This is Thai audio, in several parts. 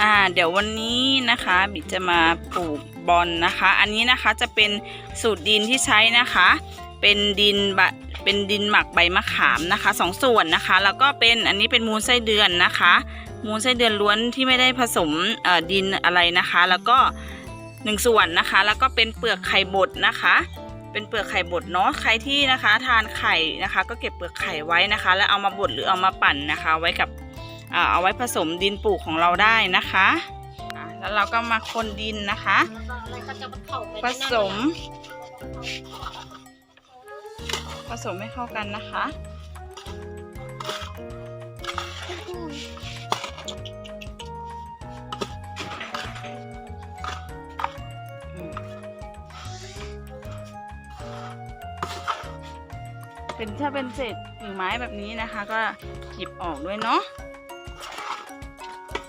อ่าเดี๋ยววันนี้นะคะบิจะมาปลูกบอลนะคะ อันนี้นะคะจะเป็นสูตรดินที่ใช้นะคะ เป็นดินบะเป็นดินหมักใบมะขามนะคะสองส่วนนะคะ แล้วก็เป็นอันนี้เป็นมูลไส้เดือนนะคะ มูลไส้เดือนล้วนที่ไม่ได้ผสมดินอะไรนะคะ แล้วก็หนึ่งส่วนนะคะ แล้วก็เป็นเปลือกไข่บดนะคะ เป็นเปลือกไข่บดเนาะใครที่นะคะ ทานไข่นะคะ ก็เก็บเปลือกไข่ไว้นะคะ แล้วเอามาบดหรือเอามาปั่นนะคะ ไว้กับ เอาไว้ผสมดินปลูกของเราได้นะคะอ่าแล้วเราก็มาคนดินนะคะ ผสม ผสมให้เข้ากันนะคะเป็นถ้าเป็นเศษกิ่งไม้แบบนี้นะคะ ก็หยิบออกด้วยเนาะ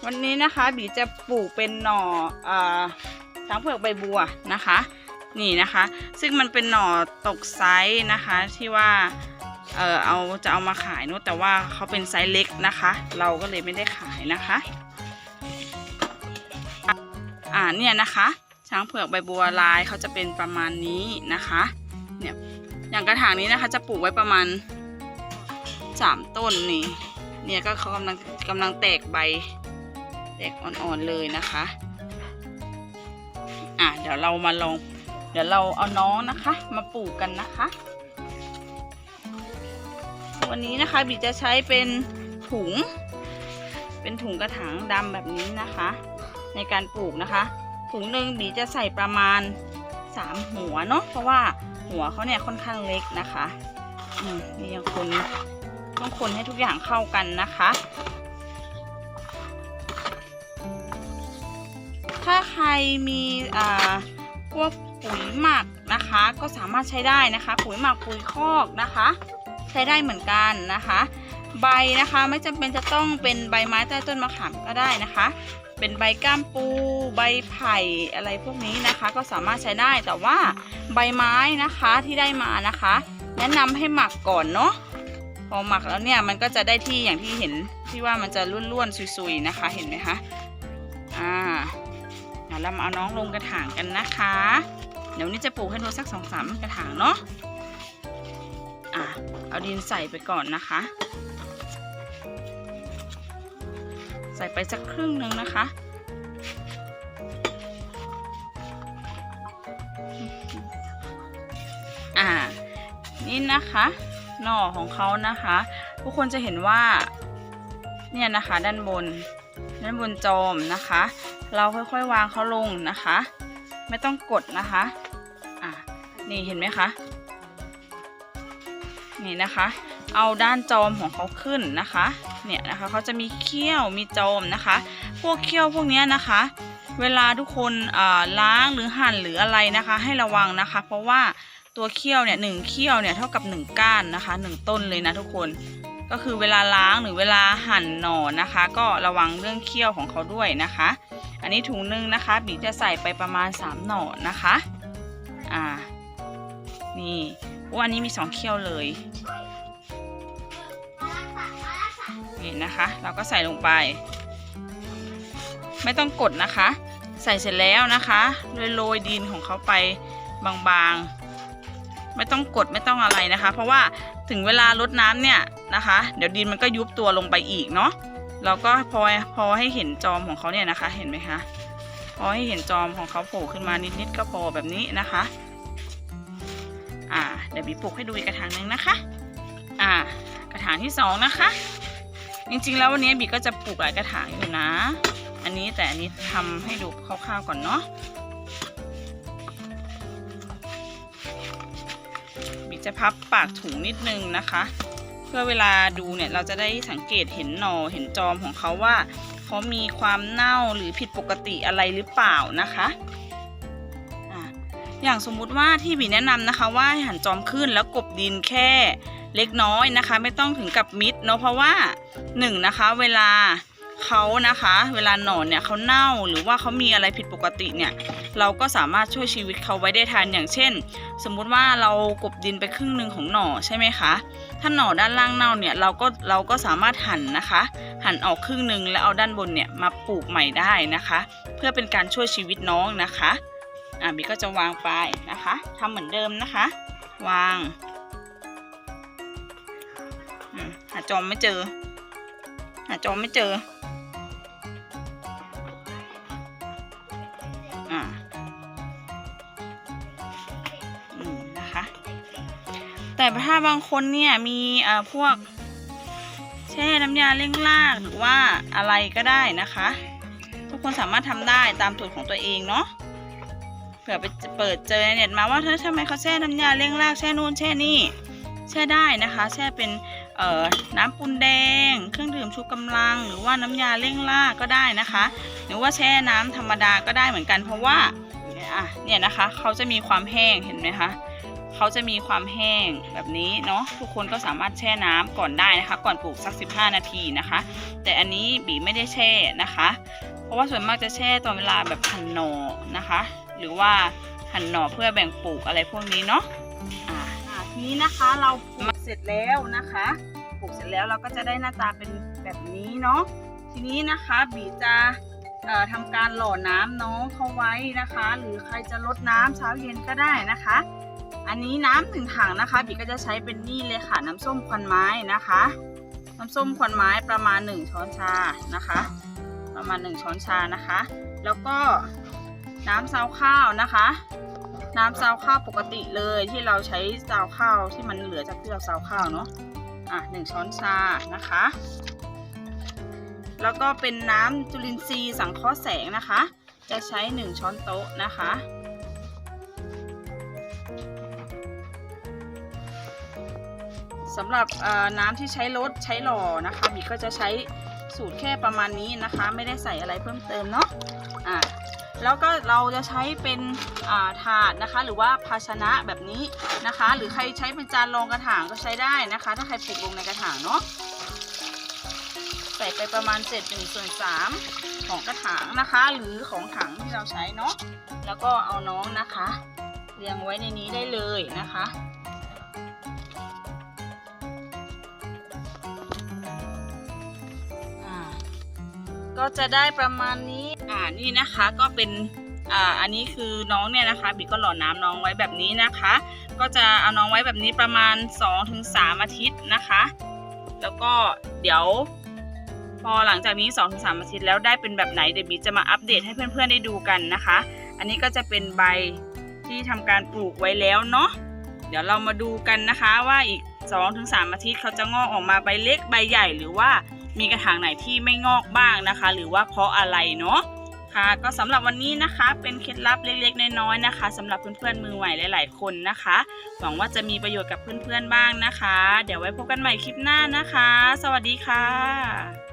วันนี้นะคะบีจะปลูกเป็นหน่ออช้างเผือกใบบัวนะคะ นี่นะคะ ซึ่งมันเป็นหน่อตกไซส์นะคะที่ว่าเออเอาจะเอามาขายเนอะแต่ว่าเขาเป็นไซส์เล็กนะคะ เราก็เลยไม่ได้ขายนะคะ อ่าเนี่ยนะคะช้างเผือกใบบัวลายเขาจะเป็นประมาณนี้นะคะเนี่ยอย่างกระถางนี้นะคะ จะปลูกไว้ประมาณสามต้นนี่เนี่ยก็เขากำลังกำลังแตกใบ แตกอ่อนๆเลยนะคะ อะเดี๋ยวเรามาลอง เดี๋ยวเราเอาน้องนะคะ มาปลูกกันนะคะ วันนี้นะคะบีจะใช้เป็นถุง เป็นถุงกระถางดำแบบนี้นะคะ ในการปลูกนะคะ ถุงหนึ่งบีจะใส่ประมาณสามหัวเนาะเพราะว่าหัวเขาเนี่ยค่อนข้างเล็กนะคะ อืมนี่ยังคนต้องคนให้ทุกอย่างเข้ากันนะคะ ถ้าใครมีอ่าพวกปุ๋ยหมักนะคะ ก็สามารถใช้ได้นะคะ ปุ๋ยหมักปุ๋ยคอกนะคะ ใช้ได้เหมือนกันนะคะ ใบนะคะไม่จำเป็นจะต้องเป็นใบไม้ใต้ต้นมะขามก็ได้นะคะ เป็นใบก้ามปู ใบไผ่อะไรพวกนี้นะคะ ก็สามารถใช้ได้แต่ว่าใบไม้นะคะที่ได้มานะคะ แนะนำให้หมักก่อนเนาะพอหมักแล้วเนี่ยมันก็จะได้ที่อย่างที่เห็นที่ว่ามันจะร่วนๆซุยๆนะคะ เห็นไหมคะอ่า ยวเรามาเอาน้องลงกระถางกันนะคะ เดี๋ยววนนี้จะปลูกให้ดูสักสองสามกระถางเนาะอะเอาดินใส่ไปก่อนนะคะ ใส่ไปสักครึ่งหนึ่งนะคะอ่านี่นะคะหน่อของเขานะคะ ทุกคนจะเห็นว่าเนี่ยนะคะด้านบนด้านบนจอมนะคะ เราค่อยๆวางเขาลงนะคะ ไม่ต้องกดนะคะอ่านี่เห็นไหมคะนี่นะคะ เอาด้านจอมของเขาขึ้นนะคะ เนี่ยนะคะเขาจะมีเขี้ยวมีจอมนะคะ พวกเขี้ยวพวกนี้นะคะ เวลาทุกคนล้างหรือหั่นหรืออะไรนะคะ ให้ระวังนะคะ เพราะว่าตัวเขี้ยวเนี่ยหนึ่งเขี้ยวเนี่ยเท่ากับหนึ่งก้านนะคะหนึ่งต้นเลยนะทุกคนก็คือเวลาล้างหรือเวลาหั่นหน่อนะคะ ก็ระวังเรื่องเขี้ยวของเขาด้วยนะคะ อันนี้ถุงหนึงนะคะบีจะใส่ไปประมาณ 3 หน่อนะคะ อ่า นี่วันนี้มีสองเขี้ยวเลยนี่นะคะ เราก็ใส่ลงไป ไม่ต้องกดนะคะ ใส่เสร็จแล้วนะคะโรยดินของเขาไปบางๆ ไม่ต้องกดไม่ต้องอะไรนะคะ เพราะว่าถึงเวลารดน้ำเนี่ยนะคะ เดี๋ยวดินมันก็ยุบตัวลงไปอีกเนาะ เราก็พอพอให้เห็นจอมของเขาเนี่ยนะคะ เห็นไหมคะ พอให้เห็นจอมของเขาโผล่ขึ้นมานิดๆก็พอแบบนี้นะคะ อ่า เดี๋ยวบีปลูกให้ดูอีกกระถางหนึ่งนะคะ อ่า กระถางที่สองนะคะ จริงๆแล้ววันนี้บีก็จะปลูกหลายกระถางอยู่นะ อันนี้แต่อันนี้ทำให้ดูคร่าวๆก่อนเนาะบีจะพับปากถุงนิดนึงนะคะ เพื่อเวลาดูเนี่ยเราจะได้สังเกตเห็นหนอเห็นจอมของเขาว่าเขามีความเน่าหรือผิดปกติอะไรหรือเปล่านะคะอย่างสมมุติว่าที่บีแนะนำนะคะว่าห้หันจอมขึ้นแล้วกบดินแค่เล็กน้อยนะคะ ไม่ต้องถึงกับมิดเนาะเพราะว่าหนึ่งนะคะเวลา เขานะคะ เวลาหนอนเนี่ยเขาเน่าหรือว่าเขามีอะไรผิดปกติเนี่ยเราก็สามารถช่วยชีวิตเขาไว้ได้ทันอย่างเช่น สมมุติว่าเรากบดินไปครึ่งหนึ่งของหน่อใช่ไหมคะถ้าหน่อด้านล่างเน่าเนี่ยเราก็เราก็สามารถหั่นนะคะ หั่นออกครึ่งหนึ่งแล้วเอาด้านบนเนี่ยมาปลูกใหม่ได้นะคะ เพื่อเป็นการช่วยชีวิตน้องนะคะอะบีก็จะวางไปนะคะทำเหมือนเดิมนะคะ วางอืมหาจอมไม่เจอ หาจอมไม่เจอ อ่าอืมนะคะ แต่ถ้าบางคนเนี่ยมีเอ่อพวกแช่น้ำยาเร่งรากหรือว่าอะไรก็ได้นะคะ ทุกคนสามารถทำได้ตามสูตรของตัวเองเนาะเผื่อไปเปิดเจอในเน็ตมาว่าเธอทำไมเขาแช่น้ำยาเร่งรากแช่นู่นแช่นี่แช่ได้นะคะ แช่เป็นเอ่อน้ำปูนแดง เครื่องดื่มชูกำลัง หรือว่าน้ำยาเร่งรากก็ได้นะคะ หรือว่าแช่น้ำธรรมดาก็ได้เหมือนกัน เพราะว่าเนี่ยนะคะเขาจะมีความแห้งเห็นไหมคะเขาจะมีความแห้งแบบนี้เนาะทุกคนก็สามารถแช่น้ำก่อนได้นะคะ ก่อนปลูกสัก 15 นาทีนะคะ แต่อันนี้บีไม่ได้แช่นะคะ เพราะว่าส่วนมากจะแช่ตอนเวลาแบบหั่นหน่อนะคะ หรือว่าหั่นหน่อเพื่อแบ่งปลูกอะไรพวกนี้เนาะอ่าทีนี้นะคะเราปลูกเสร็จแล้วนะคะปลูกเสร็จแล้วเราก็จะได้หน้าตาเป็นแบบนี้เนาะทีนี้นะคะบีจะ ทำการหล่อน้ำน้องเขาไว้นะคะ หรือใครจะลดน้ำเช้าเย็นก็ได้นะคะ อันนี้น้ำหนึ่งถังนะคะบีก็จะใช้เป็นนี่เลยค่ะน้ำส้มควันไม้นะคะ น้ำส้มควันไม้ประมาณ 1 ช้อนชานะคะ ประมาณ 1 ช้อนชานะคะ แล้วก็น้ำซาวข้าวนะคะ น้ำซาวข้าวปกติเลยที่เราใช้ซาวข้าวที่มันเหลือจากที่เราซาวข้าวเนาะอะหนึ่งช้อนชานะคะ แล้วก็เป็นน้ำจุลินทรีย์สังเคราะห์แสงนะคะ จะใช้ 1 ช้อนโต๊ะนะคะ สำหรับน้ำที่ใช้รดใช้หล่อนะคะบีก็จะใช้สูตรแค่ประมาณนี้นะคะ ไม่ได้ใส่อะไรเพิ่มเติมเนาะอะแล้วก็เราจะใช้เป็นถาดนะคะ หรือว่าภาชนะแบบนี้นะคะ หรือใครใช้เป็นจานรองกระถางก็ใช้ได้นะคะ ถ้าใครปลูกลงในกระถางเนาะ ใส่ไปประมาณเศษหนึ่งส่วนสามของกระถางนะคะ หรือของถังที่เราใช้เนาะแล้วก็เอาน้องนะคะ เรียงไว้ในนี้ได้เลยนะคะอ่าก็จะได้ประมาณนี้ อ่า นี่นะคะก็เป็น อ่า อันนี้คือน้องเนี่ยนะคะบิ๊กก็หล่อน้ำน้องไว้แบบนี้นะคะ ก็จะเอาน้องไว้แบบนี้ประมาณ 2-3 อาทิตย์นะคะ แล้วก็เดี๋ยว พอหลังจากนี้ 2-3อาทิตย์แล้วได้เป็นแบบไหนเดี๋ยวบิ๊กจะมาอัปเดตให้เพื่อนๆได้ดูกันนะคะ อันนี้ก็จะเป็นใบที่ทำการปลูกไว้แล้วเนาะเดี๋ยวเรามาดูกันนะคะว่าอีก 2-3อาทิตย์เขาจะงอกออกมาใบเล็กใบใหญ่หรือว่ามีกระถางไหนที่ไม่งอกบ้างนะคะ หรือว่าเพราะอะไรเนาะค่ะก็สำหรับวันนี้นะคะเป็นเคล็ดลับเล็กๆ น้อยๆนะคะสำหรับเพื่อนๆมือใหม่หลาย ๆ คนนะคะ หวังว่าจะมีประโยชน์กับเพื่อนๆบ้างนะคะ เดี๋ยวไว้พบกันใหม่คลิปหน้านะคะ สวัสดีค่ะ